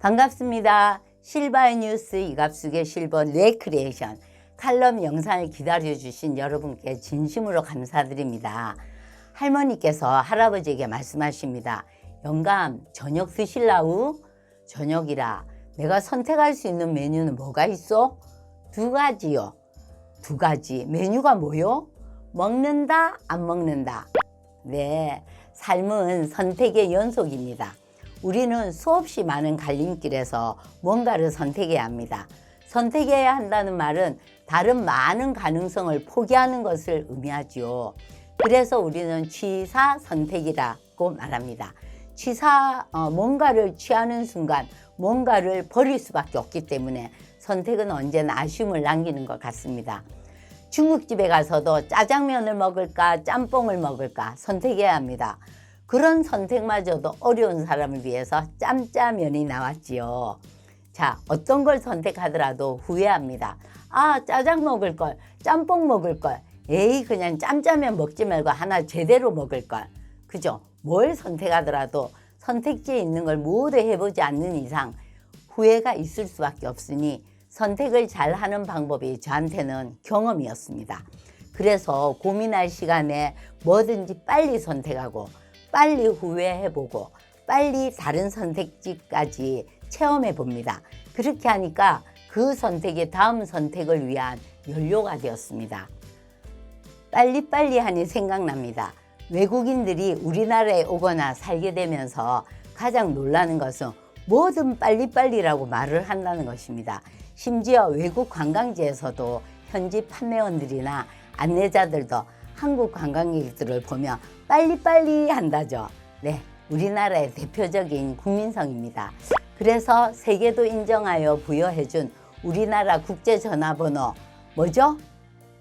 반갑습니다. 실바의 뉴스 이갑숙의 실버 레크리에이션 칼럼 영상을 기다려주신 여러분께 진심으로 감사드립니다. 할머니께서 할아버지에게 말씀하십니다. 영감, 저녁 드실라우? 저녁이라 내가 선택할 수 있는 메뉴는 뭐가 있어? 두 가지요. 두 가지. 메뉴가 뭐요? 먹는다, 안 먹는다. 네, 삶은 선택의 연속입니다. 우리는 수없이 많은 갈림길에서 뭔가를 선택해야 합니다. 선택해야 한다는 말은 다른 많은 가능성을 포기하는 것을 의미하지요. 그래서 우리는 취사 선택이라고 말합니다. 취사 어, 뭔가를 취하는 순간 뭔가를 버릴 수밖에 없기 때문에 선택은 언제나 아쉬움을 남기는 것 같습니다. 중국집에 가서도 짜장면을 먹을까 짬뽕을 먹을까 선택해야 합니다. 그런 선택마저도 어려운 사람을 위해서 짬짜면이 나왔지요. 자, 어떤 걸 선택하더라도 후회합니다. 아, 짜장 먹을 걸, 짬뽕 먹을 걸, 에이, 그냥 짬짜면 먹지 말고 하나 제대로 먹을 걸. 그죠? 뭘 선택하더라도 선택지에 있는 걸 모두 해보지 않는 이상 후회가 있을 수밖에 없으니 선택을 잘 하는 방법이 저한테는 경험이었습니다. 그래서 고민할 시간에 뭐든지 빨리 선택하고 빨리 후회해보고 빨리 다른 선택지까지 체험해 봅니다. 그렇게 하니까 그 선택이 다음 선택을 위한 연료가 되었습니다. 빨리빨리 하니 생각납니다. 외국인들이 우리나라에 오거나 살게 되면서 가장 놀라는 것은 뭐든 빨리빨리라고 말을 한다는 것입니다. 심지어 외국 관광지에서도 현지 판매원들이나 안내자들도 한국 관광객들을 보면 빨리빨리 한다죠. 네, 우리나라의 대표적인 국민성입니다. 그래서 세계도 인정하여 부여해준 우리나라 국제전화번호 뭐죠?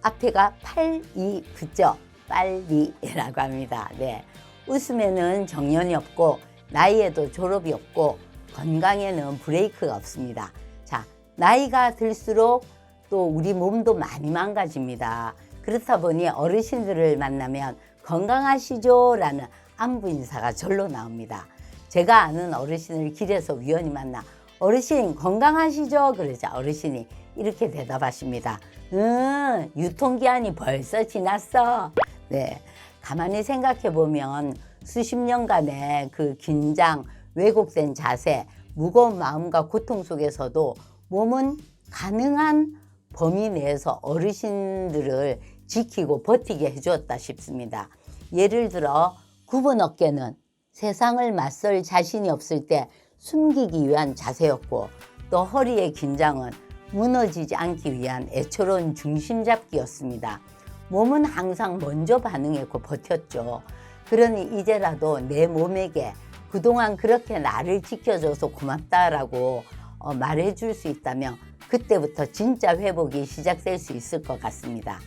앞에가 829죠. 빨리라고 합니다. 네. 웃음에는 정년이 없고 나이에도 졸업이 없고 건강에는 브레이크가 없습니다. 자, 나이가 들수록 또 우리 몸도 많이 망가집니다. 그렇다 보니 어르신들을 만나면 건강하시죠? 라는 안부 인사가 절로 나옵니다. 제가 아는 어르신을 길에서 우연히 만나 어르신 건강하시죠? 그러자 어르신이 이렇게 대답하십니다. 응, 유통기한이 벌써 지났어. 네. 가만히 생각해 보면 수십 년간의 그 긴장, 왜곡된 자세, 무거운 마음과 고통 속에서도 몸은 가능한 범위 내에서 어르신들을 지키고 버티게 해주었다 싶습니다. 예를 들어 굽은 어깨는 세상을 맞설 자신이 없을 때 숨기기 위한 자세였고 또 허리의 긴장은 무너지지 않기 위한 애처로운 중심 잡기였습니다. 몸은 항상 먼저 반응했고 버텼죠. 그러니 이제라도 내 몸에게 그동안 그렇게 나를 지켜줘서 고맙다라고 어, 말해줄 수 있다면 그때부터 진짜 회복이 시작될 수 있을 것 같습니다.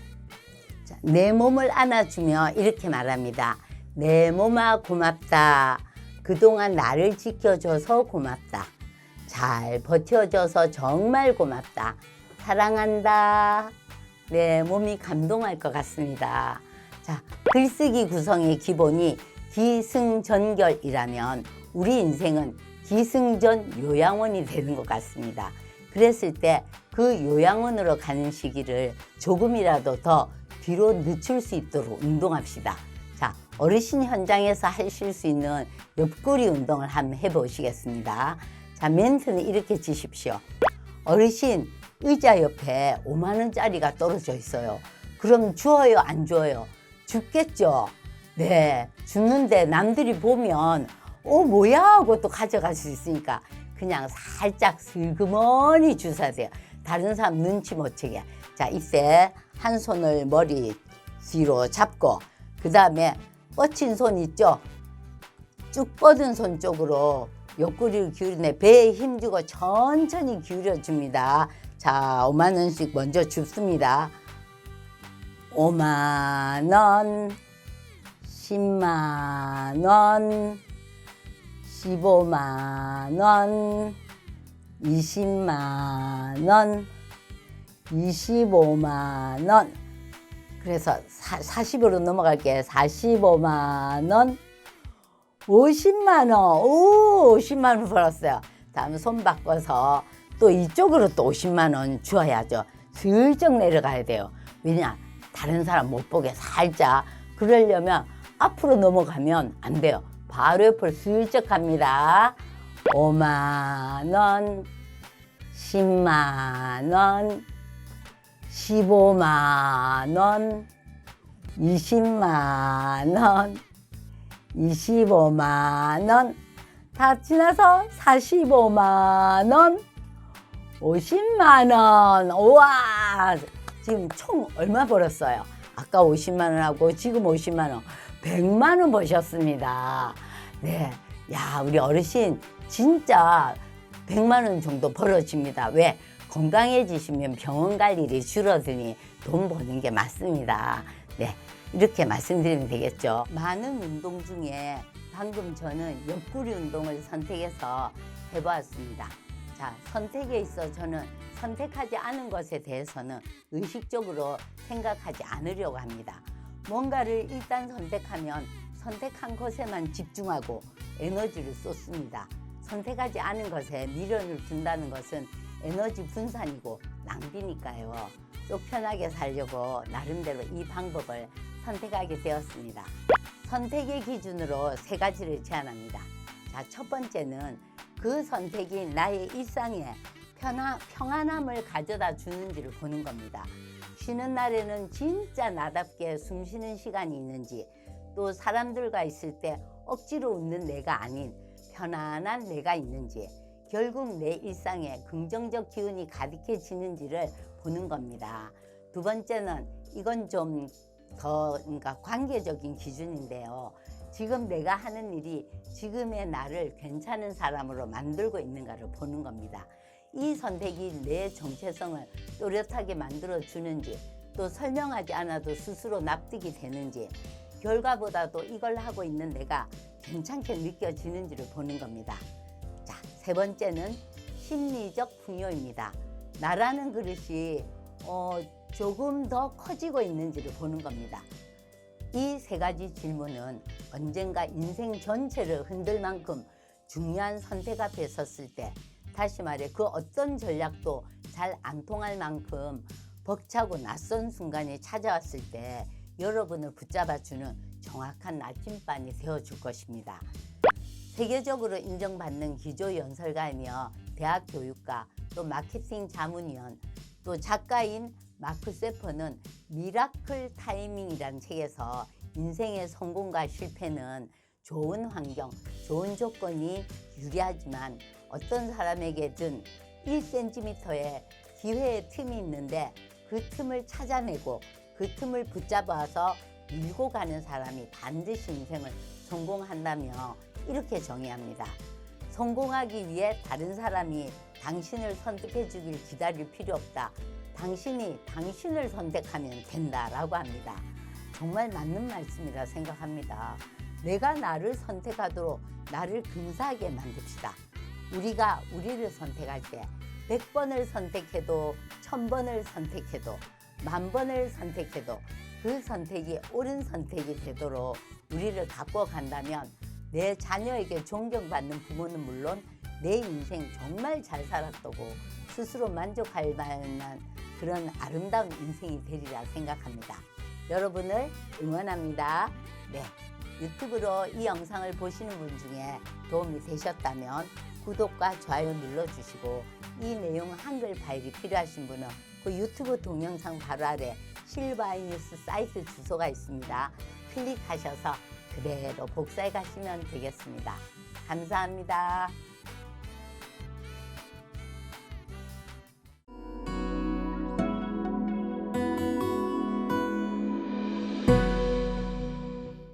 자, 내 몸을 안아주며 이렇게 말합니다. 내 몸아 고맙다. 그동안 나를 지켜줘서 고맙다. 잘 버텨줘서 정말 고맙다. 사랑한다. 내 몸이 감동할 것 같습니다. 자, 글쓰기 구성의 기본이 기승전결이라면 우리 인생은 기승전 요양원이 되는 것 같습니다. 그랬을 때 그 요양원으로 가는 시기를 조금이라도 더 뒤로 늦출 수 있도록 운동합시다. 자, 어르신 현장에서 하실 수 있는 옆구리 운동을 한번 해보시겠습니다. 자, 멘트는 이렇게 치십시오. 어르신, 의자 옆에 5만원짜리가 떨어져 있어요. 그럼 주어요, 안 주어요? 죽겠죠? 네, 죽는데 남들이 보면, 어, 뭐야? 하고 또 가져갈 수 있으니까 그냥 살짝 슬그머니 돼요. 다른 사람 눈치 못 채게. 자, 이때 한 손을 머리 뒤로 잡고, 그 다음에 뻗친 손 있죠? 쭉 뻗은 손 쪽으로 옆구리를 기울이네. 배에 힘주고 천천히 기울여 줍니다. 자, 5만 원씩 먼저 줍습니다. 5만 원, 10만 원, 15만 원, 20만 원, 25만 원. 그래서 사, 40으로 넘어갈게요. 45만 원, 50만 원. 오, 50만 원 벌었어요. 다음 손 바꿔서 또 이쪽으로 또 50만 원 주어야죠. 슬쩍 내려가야 돼요. 왜냐? 다른 사람 못 보게 살짝. 그러려면 앞으로 넘어가면 안 돼요. 바로 옆을 슬쩍 갑니다. 5만 원, 10만 원, 15만 원, 20만 원, 25만 원, 다 지나서 45만 원, 50만 원. 우와! 지금 총 얼마 벌었어요? 아까 50만 원하고 지금 50만 원. 100만 원 버셨습니다. 네. 야, 우리 어르신 진짜 100만 원 정도 벌어집니다. 왜? 건강해지시면 병원 갈 일이 줄어드니 돈 버는 게 맞습니다. 네. 이렇게 말씀드리면 되겠죠. 많은 운동 중에 방금 저는 옆구리 운동을 선택해서 해보았습니다. 자, 선택에 있어 저는 선택하지 않은 것에 대해서는 의식적으로 생각하지 않으려고 합니다. 뭔가를 일단 선택하면 선택한 것에만 집중하고 에너지를 쏟습니다. 선택하지 않은 것에 미련을 둔다는 것은 에너지 분산이고 낭비니까요. 속 편하게 살려고 나름대로 이 방법을 선택하게 되었습니다. 선택의 기준으로 세 가지를 제안합니다. 자, 첫 번째는 그 선택이 나의 일상에 편하, 평안함을 가져다 주는지를 보는 겁니다. 쉬는 날에는 진짜 나답게 숨 쉬는 시간이 있는지 또 사람들과 있을 때 억지로 웃는 내가 아닌 편안한 내가 있는지 결국 내 일상에 긍정적 기운이 가득해지는지를 보는 겁니다. 두 번째는 이건 좀 더 그러니까 관계적인 기준인데요. 지금 내가 하는 일이 지금의 나를 괜찮은 사람으로 만들고 있는가를 보는 겁니다. 이 선택이 내 정체성을 또렷하게 만들어 주는지 또 설명하지 않아도 스스로 납득이 되는지 결과보다도 이걸 하고 있는 내가 괜찮게 느껴지는지를 보는 겁니다. 자, 세 번째는 심리적 풍요입니다. 나라는 그릇이 어, 조금 더 커지고 있는지를 보는 겁니다. 이 세 가지 질문은 언젠가 인생 전체를 흔들 만큼 중요한 선택 앞에 섰을 때 다시 말해 그 어떤 전략도 잘 안 통할 만큼 벅차고 낯선 순간이 찾아왔을 때 여러분을 붙잡아주는 정확한 나침반이 되어줄 것입니다. 세계적으로 인정받는 기조 연설가이며 대학 교육가 또 마케팅 자문위원 또 작가인 마크 세퍼는 미라클 타이밍이라는 책에서 인생의 성공과 실패는 좋은 환경, 좋은 조건이 유리하지만 어떤 사람에게든 1cm의 기회의 틈이 있는데 그 틈을 찾아내고 그 틈을 붙잡아서 밀고 가는 사람이 반드시 인생을 성공한다며 이렇게 정의합니다. 성공하기 위해 다른 사람이 당신을 선택해 주길 기다릴 필요 없다. 당신이 당신을 선택하면 된다라고 합니다. 정말 맞는 말씀이라 생각합니다. 내가 나를 선택하도록 나를 근사하게 만듭시다. 우리가 우리를 선택할 때 100번을 선택해도 1000번을 선택해도 만 번을 선택해도 그 선택이 옳은 선택이 되도록 우리를 바꿔 간다면 내 자녀에게 존경받는 부모는 물론 내 인생 정말 잘 살았다고 스스로 만족할 만한 그런 아름다운 인생이 되리라 생각합니다. 여러분을 응원합니다. 네. 유튜브로 이 영상을 보시는 분 중에 도움이 되셨다면 구독과 좋아요 눌러주시고 이 내용 한글 파일이 필요하신 분은 그 유튜브 동영상 바로 아래 실바이 뉴스 사이트 주소가 있습니다. 클릭하셔서 그대로 복사해 가시면 되겠습니다. 감사합니다.